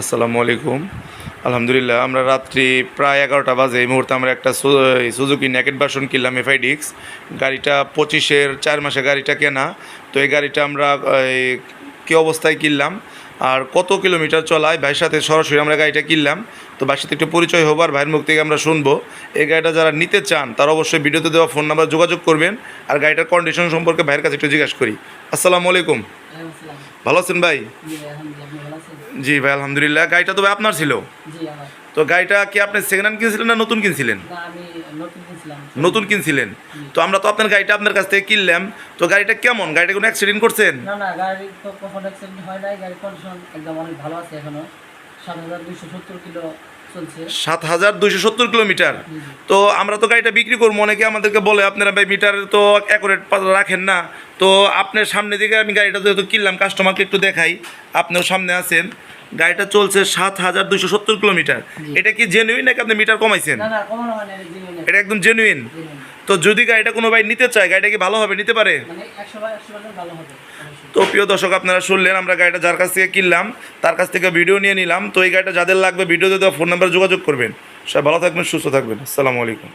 আসসালামু আলাইকুম। আলহামদুলিল্লাহ, আমরা রাত্রি প্রায় এগারোটা বাজে। এই মুহূর্তে আমরা একটা সুজুকি নেকেট বাসন কিনলাম এফআই ডিক্স গাড়িটা পঁচিশের চার মাসে গাড়িটা কেনা। তো এই গাড়িটা আমরা কী অবস্থায় কিনলাম? আর কত কিলোমিটার চলায়? ভাইয়ের সাথে সরাসরি আমরা গাড়িটা কিনলাম। তো ভাইয়ের সাথে একটু পরিচয় হব আর ভাইয়ের মুখ থেকে আমরা শুনব। এই গাড়িটা যারা নিতে চান তারা অবশ্যই ভিডিওতে দেওয়া ফোন নাম্বার যোগাযোগ করবেন আর গাড়িটার কন্ডিশন সম্পর্কে ভাইয়ের কাছে একটু জিজ্ঞাসা করি। আসসালামু আলাইকুম। ভালো আছেন ভাই? জি, ভাই আলহামদুলিল্লাহ। গাড়িটা তো ভাই আপনার ছিল। তো গাড়িটা কি আপনি সেকেন্ড হ্যান্ড কিনছিলেন না নতুন কিনছিলেন? নতুন কিনছিলেন। তো আমরা তো আপনার গাড়িটা আপনার কাছ থেকে কিনলাম। তো গাড়িটা কেমন? গাড়িটা কোনো অ্যাক্সিডেন্ট করছেন? না, না, গাড়ির তো কখনো accident হয় নাই, গাড়ির condition একদম অনেক ভালো আছে এখনও। 7,270 কিলো সাত হাজার দুইশো সত্তর কিলোমিটার। তো আমরা তো গাড়িটা বিক্রি করব। অনেকে আমাদেরকে বলে আপনারা ভাই মিটার তো অ্যাকুরেট রাখেন না। তো আপনার সামনে দিকে আমি গাড়িটা যেহেতু কিনলাম কাস্টমারকে একটু দেখাই। আপনিও সামনে আছেন। গাড়িটা চলছে সাত হাজার দুইশো সত্তর কিলোমিটার। এটা কি জেনুইন নাকি আপনি মিটার কমাইছেন? এটা একদম জেনুইন তো যদি গাড়িটা কোনো ভাই নিতে চায় গাড়িটা কি ভালো হবে নিতে পারে? মানে 100 বার 100 বার ভালো হবে, অবশ্যই। তো প্রিয় দর্শক আপনারা শুনলেন আমরা গাড়িটা যার কাছ থেকে কিনলাম তার কাছ থেকে ভিডিও নিয়ে নিলাম। তো এই গাড়িটা যাদের লাগবে ভিডিওতে দেওয়া ফোন নাম্বার যোগাযোগ করবেন। সবাই ভালো থাকবেন সুস্থ থাকবেন। আসসালামু আলাইকুম।